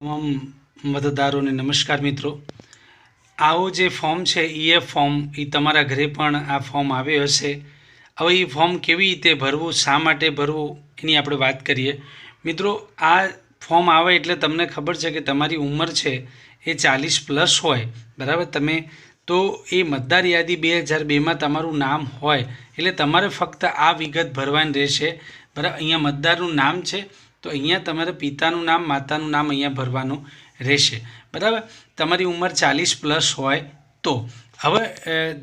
તમામ મતદારોને નમસ્કાર મિત્રો. આવો જે ફોર્મ છે ઈએફ ફોર્મ એ તમારા ઘરે પણ આ ફોર્મ આવ્યો હશે. હવે એ ફોર્મ કેવી રીતે ભરવું, શા માટે ભરવું, એની આપણે વાત કરીએ. મિત્રો, આ ફોર્મ આવે એટલે તમને ખબર છે કે તમારી ઉંમર છે એ ચાલીસ પ્લસ હોય, બરાબર તમે? તો એ મતદાર યાદી બે હજાર બેમાં તમારું નામ હોય, એટલે તમારે ફક્ત આ વિગત ભરવાની રહેશે. બરાબર અહીંયા મતદારનું નામ છે તો અહીંયા તમારે પિતાનું નામ, માતાનું નામ અહીંયા ભરવાનું રહેશે. બરાબર? તમારી ઉંમર ચાલીસ પ્લસ હોય તો. હવે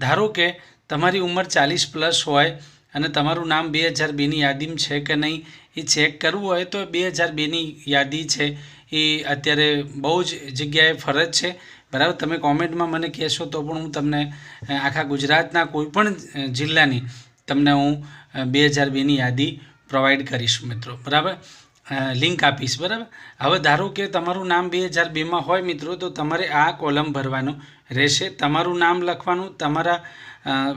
ધારો કે તમારી ઉંમર ચાલીસ પ્લસ હોય અને તમારું નામ બે હજાર બેની યાદીમાં છે કે નહીં, એ ચેક કરવું હોય તો બે હજાર બેની યાદી છે. એ અત્યારે બહુ જ જગ્યાએ ફરજ છે. બરાબર? તમે કોમેન્ટમાં મને કહેશો તો પણ હું તમને આખા ગુજરાતના કોઈ પણ જિલ્લાની તમને હું બે હજાર બેની યાદી પ્રોવાઈડ કરીશ મિત્રો. બરાબર? લિંક આપીશ, બરાબર? હવે ધારો કે તમારું નામ બે હજાર બેમાં હોય મિત્રો, તો તમારે આ કોલમ ભરવાનું રહેશે. તમારું નામ લખવાનું, તમારા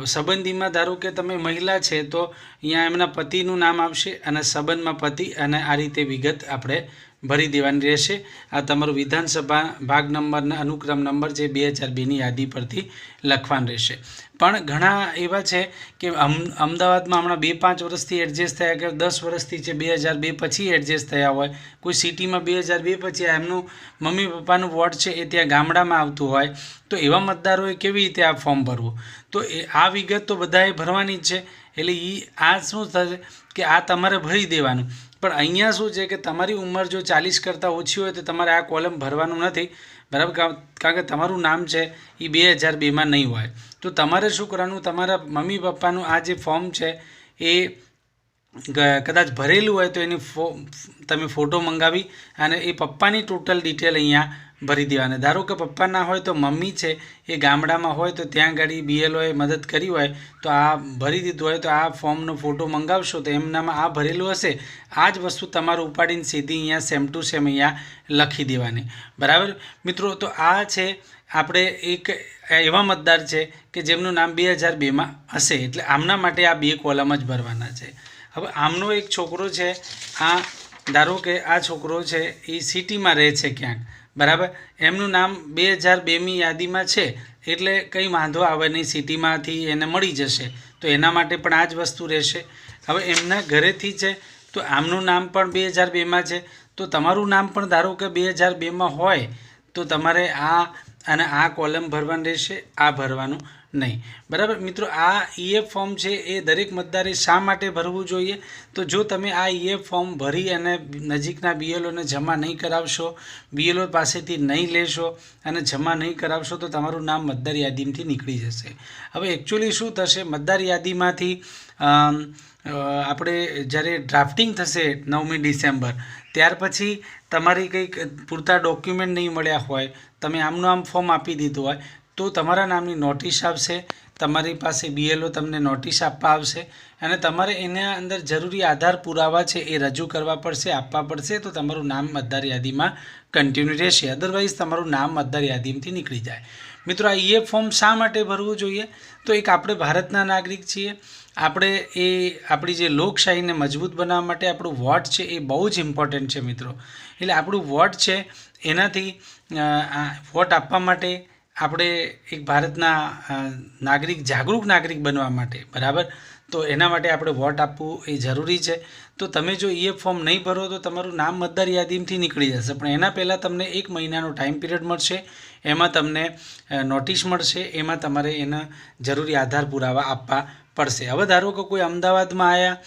સંબંધીમાં ધારો કે તમે મહિલા છે, તો અહીંયા એમના પતિનું નામ આવશે અને સંબંધમાં પતિ અને આ રીતે વિગત આપણે ભરી દેવાની રહેશે. આ તમારું વિધાનસભા ભાગ નંબરના અનુક્રમ નંબર જે બે હજાર બેની યાદી પરથી લખવાનું રહેશે. પણ ઘણા એવા છે કે અમદાવાદમાં હમણાં બે પાંચ વર્ષથી એડજસ્ટ થયા કે દસ વર્ષથી છે, બે હજાર બે પછી એડજસ્ટ થયા હોય. કોઈ સિટીમાં બે હજાર બે પછી એમનું મમ્મી પપ્પાનું વોર્ડ છે એ ત્યાં ગામડામાં આવતું હોય. તો એવા મતદારોએ કેવી રીતે આ ફોર્મ ભરવું? તો એ, આ વિગત તો બધાએ ભરવાની જ છે. એટલે એ આ શું થશે કે આ તમારે ભરી દેવાનું. પણ અહીંયા શું છે કે તમારી ઉંમર જો ચાલીસ કરતાં ઓછી હોય તો તમારે આ કોલમ ભરવાનું નથી. બરાબર? કારણ કે તમારું નામ છે એ બે હજાર બેમાં નહીં હોય. તો તમારે શું કરવાનું? તમારા મમ્મી પપ્પાનું આ જે ફોર્મ છે એ કદાચ ભરેલું હોય તો એની ફો તમે ફોટો મંગાવી અને એ પપ્પાની ટોટલ ડિટેલ અહીંયા ભરી દેવાની ધારો કે પપ્પા ના હોય તો મમ્મી છે, એ ગામડામાં હોય તો ત્યાં ગાડી બીએલઓએ મદદ કરી હોય તો આ ભરી દીધું હોય તો આ ફોર્મનો ફોટો મંગાવશો તો એમનામાં આ ભરેલું હશે. આ જ વસ્તુ તમારે ઉપાડીને સીધી અહીંયા સેમ ટુ સેમ અહીંયા લખી દેવાની. બરાબર? મિત્રો, તો આ છે આપણે એક એવા મતદાર છે કે જેમનું નામ બે હજાર બેમાં હશે. એટલે આમના માટે આ બે કોલમ જ ભરવાના છે. હવે આમનો એક છોકરો છે, આ ધારો કે આ છોકરો છે, એ સિટીમાં રહે છે ક્યાંક, બરાબર? એમનું નામ બે હજાર બેમી યાદીમાં છે, એટલે કંઈ વાંધો આવે નહીં, સિટીમાંથી એને મળી જશે, તો એના માટે પણ આ જ વસ્તુ રહેશે. હવે એમના ઘરેથી છે, તો આમનું નામ પણ બે હજાર બેમાં છે, તો તમારું નામ પણ ધારો કે બે હજાર બેમાં હોય, તો તમારે આ અને આ કોલમ ભરવાનું રહેશે, આ ભરવાનું નહીં. બરાબર? મિત્રો, આ ઈએફ ફોર્મ છે એ દરેક મતદારે શા માટે ભરવું જોઈએ? તો જો તમે આ ઈએફ ફોર્મ ભરી અને નજીકના બીએલઓને જમા નહીં કરાવશો બીએલઓ પાસેથી નહીં લેશો અને જમા નહીં કરાવશો, તો તમારું નામ મતદાર યાદીમાંથી નીકળી જશે. હવે એકચ્યુઅલી શું થશે? મતદાર યાદીમાંથી આપણે જ્યારે ડ્રાફ્ટિંગ થશે નવમી ડિસેમ્બર ત્યાર પછી તમારી કંઈક પૂરતા ડોક્યુમેન્ટ નહીં મળ્યા હોય, તમે આમનું આમ ફોર્મ આપી દીધું હોય, તો તમારા નામની નોટિસ આવશે, તમારી પાસે બીએલઓ તમને નોટિસ આપવા આવશે અને તમારે એના અંદર જરૂરી આધાર પુરાવા છે એ રજૂ કરવા પડશે, આપવા પડશે, તો તમારું નામ, મતદાર યાદીમાં કન્ટિન્યુ રહેશે. અદરવાઇઝ તમારું નામ, મતદાર યાદીમાંથી નીકળી જાય. મિત્રો, આ ઈએફ ફોર્મ શા માટે ભરવું જોઈએ? તો એક આપણે ભારતના નાગરિક છીએ. આપણે એ આપણી જે લોકશાહીને મજબૂત બનાવવા માટે આપણું વોટ છે એ બહુ જ ઇમ્પોર્ટન્ટ છે મિત્રો. એટલે આપણું વોટ છે એનાથી વોટ આપવા માટે આપણે એક ભારતના નાગરિક, જાગૃત નાગરિક બનવા માટે, બરાબર? તો એના માટે આપણે વોટ આપવું એ જરૂરી છે. તો તમે જો ઈએફ ફોર્મ નહીં ભરો તો તમારું નામ મતદાર યાદીમાંથી નીકળી જશે. પણ એના પહેલાં તમને એક મહિનાનો ટાઈમ પિરિયડ મળશે. એમાં તમને નોટિસ મળશે, એમાં તમારે એના જરૂરી આધાર પુરાવા આપવા પડશે. હવે ધારો કે કોઈ અમદાવાદમાં આવ્યા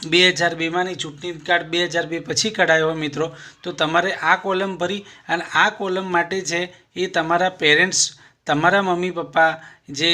બે હજાર બેમાંની ચૂંટણી કાર્ડ બે હજાર બે પછી કઢાયો મિત્રો, તો તમારે આ કોલમ ભરી અને આ કોલમ માટે છે એ તમારા પેરેન્ટ્સ તમારા મમ્મી પપ્પા જે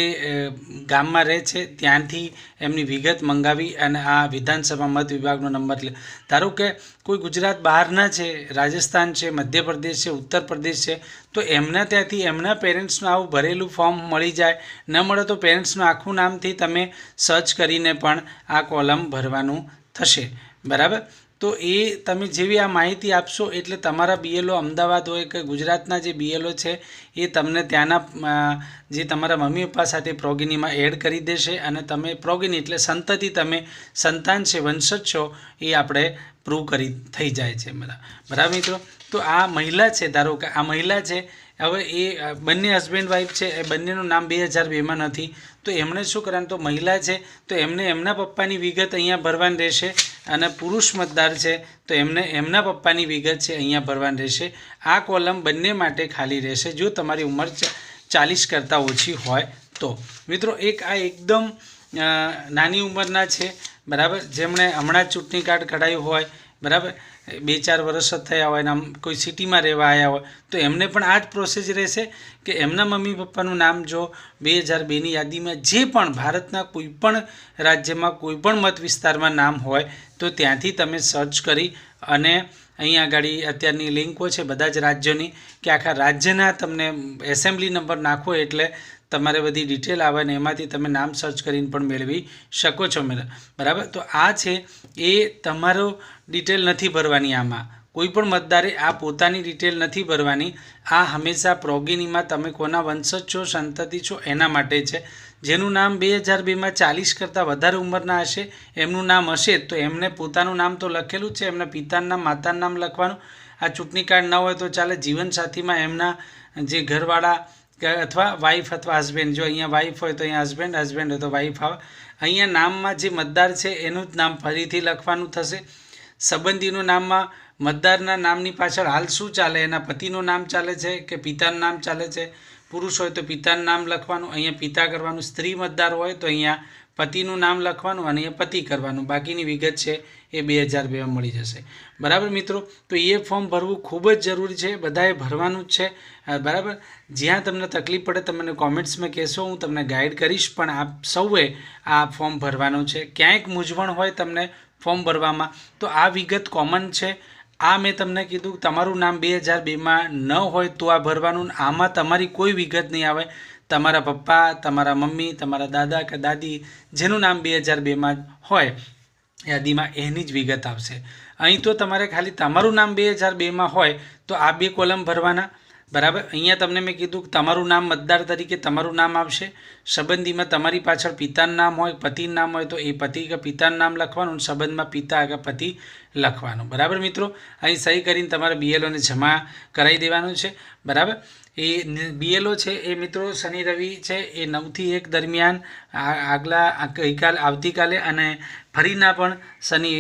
ગામમાં રહે છે, ત્યાંથી એમની વિગત મંગાવી અને આ વિધાનસભા મત વિભાગનો નંબર લે. ધારો કે કોઈ ગુજરાત બહારના છે, રાજસ્થાન છે, મધ્યપ્રદેશ છે ઉત્તર પ્રદેશ છે, તો એમના ત્યાંથી એમના પેરેન્ટ્સનું આવું ભરેલું ફોર્મ મળી જાય. ન મળે તો પેરેન્ટ્સનું આખું નામથી તમે સર્ચ કરીને પણ આ કોલમ ભરવાનું થશે. બરાબર? તો એ તમે જેવી આ માહિતી આપશો, એટલે તમારા બીએલઓ અમદાવાદ હોય કે ગુજરાતના જે બીએલઓ છે, એ તમને ત્યાંના જે તમારા મમ્મી પપ્પા સાથે પ્રોગિનીમાં એડ કરી દેશે અને તમે પ્રોગિની એટલે સંતતિ તમે સંતાન છે, વંશજ છો, એ આપણે પ્રૂવ કરી, થઈ જાય છે બધા. બરાબર મિત્રો? તો આ મહિલા છે, ધારો કે આ મહિલા છે, હવે એ બંને હસબન્ડ વાઈફ છે, એ બંનેનું નામ બે હજાર બેમાં નથી. તો એમણે શું કરવાનું? તો મહિલા છે, તો એમને એમના પપ્પાની વિગત અહીંયા ભરવાની રહેશે. અને પુરુષ મતદાર છે, તો એમને, એમના પપ્પાની વિગત છે, અહીંયા ભરવાની રહેશે. આ કોલમ બંને માટે ખાલી રહેશે. જો તમારી ઉંમર ચાલીસ કરતાં ઓછી હોય તો. મિત્રો, એક આ એકદમ નાની ઉંમરના છે. બરાબર? જેમણે હમણાં ચૂંટણી કાર્ડ કઢાયું હોય બરાબર? બે ચાર વર્ષ જ થયા હોય આમ કોઈ સિટીમાં રહેવા આવ્યા હોય, તો એમને પણ આ જ પ્રોસેસ રહેશે કે એમના મમ્મી પપ્પાનું નામ જો બે હજાર બેની યાદીમાં જે પણ ભારતના કોઈ પણ રાજ્યમાં કોઈ પણ મત વિસ્તારમાં નામ હોય, તો ત્યાંથી તમે સર્ચ કરી અને અહીં આગળ અત્યારની લિંકો છે બધા જ રાજ્યોની, કે આખા રાજ્યના તમને એસેમ્બલી નંબર નાખો એટલે તમારે બધી ડિટેલ આવે ને એમાંથી તમે નામ સર્ચ કરીને પણ મેળવી શકો છો મેડમ બરાબર? તો આ છે એ તમારો ડિટેલ નથી ભરવાની આમાં. કોઈપણ મતદારે આ પોતાની ડિટેલ નથી ભરવાની. આ હંમેશા પ્રોગિનીમાં તમે કોના વંશજ છો, સંતતિ છો, એના માટે છે. જેનું નામ બે હજાર બેમાં ચાલીસ કરતાં વધારે ઉંમરના હશે, એમનું નામ હશે તો એમને પોતાનું નામ તો લખેલું છે, એમના પિતાનું નામ, માતાનું નામ લખવાનું. આ ચૂંટણી કાર્ડ ન હોય તો ચાલે. જીવનસાથીમાં એમના જે ઘરવાળા કે અથવા વાઈફ અથવા હસબન્ડ જો અહીંયા વાઈફ હોય તો અહીંયા હસબન્ડ હસબન્ડ હોય તો વાઈફ આવે. અહીંયા નામમાં જે મતદાર છે, એનું જ નામ ફરીથી લખવાનું થશે. સંબંધીનું નામમાં મતદારના નામની પાછળ હાલ શું ચાલે? એના પતિનું નામ ચાલે છે કે પિતાનું નામ ચાલે છે? પુરુષ હોય તો પિતાનું નામ લખવાનું. અહીંયા પિતા કરવાનું. સ્ત્રી મતદાર હોય તો અહીંયા પતિનું નામ લખવાનું અને એ પતિ કરવાનું. બાકીની વિગત છે, એ બે હજાર બેમાં મળી જશે. બરાબર મિત્રો? તો એ ફોર્મ ભરવું ખૂબ જ જરૂરી છે, બધાએ ભરવાનું જ છે. બરાબર? જ્યાં તમને તકલીફ પડે તમને મને કોમેન્ટ્સમાં કહેશો, હું તમને ગાઈડ કરીશ, પણ આપ સૌએ આ ફોર્મ ભરવાનું છે. ક્યાંક મૂંઝવણ હોય તમને ફોર્મ ભરવામાં. તો આ વિગત કોમન છે. આ મેં તમને કીધું, તમારું નામ બે હજાર બેમાં ન હોય તો આ ભરવાનું, આમાં તમારી કોઈ વિગત નહીં આવે. તમારા પપ્પા, તમારા મમ્મી, તમારા દાદા કે દાદી, જેનું નામ બે હજાર બેમાં હોય, યાદીમાં એની જ વિગત આવશે. અહીં તો તમારે ખાલી તમારું નામ બે હજાર બેમાં હોય, તો આ બે કોલમ ભરવાના. બરાબર? અહીંયા તમને મેં કીધું કે તમારું નામ મતદાર તરીકે તમારું નામ આવશે. સંબંધીમાં તમારી પાછળ પિતાનું નામ હોય, પતિનું નામ હોય, તો એ પતિ કે પિતાનું નામ લખવાનું, સંબંધમાં પિતા કે પતિ લખવાનું. બરાબર મિત્રો? અહીં સહી કરીને તમારે બીએલઓને જમા કરાવી દેવાનું છે. બરાબર? એ બીએલઓ છે, એ મિત્રો શનિ રવિ છે, એ નવથી એક દરમિયાન આગલા ગઈકાલ, આવતીકાલે અને ફરીના પણ શનિ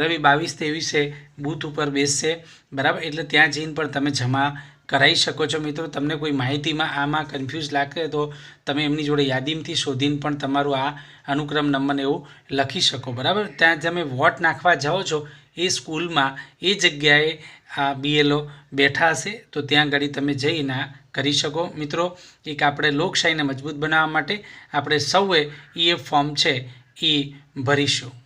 રવિ બાવીસ ત્રેવીસે બૂથ ઉપર બેસશે. બરાબર? એટલે ત્યાં જઈને પણ તમે જમા કરાવી શકો છો. મિત્રો, તમને કોઈ માહિતીમાં આમાં કન્ફ્યુઝ લાગે તો તમે એમની જોડે યાદીમાંથી શોધીને પણ તમારું આ અનુક્રમ નંબર એવું લખી શકો. બરાબર? ત્યાં તમે વોટ નાખવા જાઓ છો એ સ્કૂલમાં એ જગ્યાએ આ બીએલઓ બેઠા હશે, તો ત્યાં આગળ તમે જઈને કરી શકો. મિત્રો, એક આપણે લોકશાહીને મજબૂત બનાવવા માટે આપણે સૌએ એ ફોર્મ છે એ ભરીશું.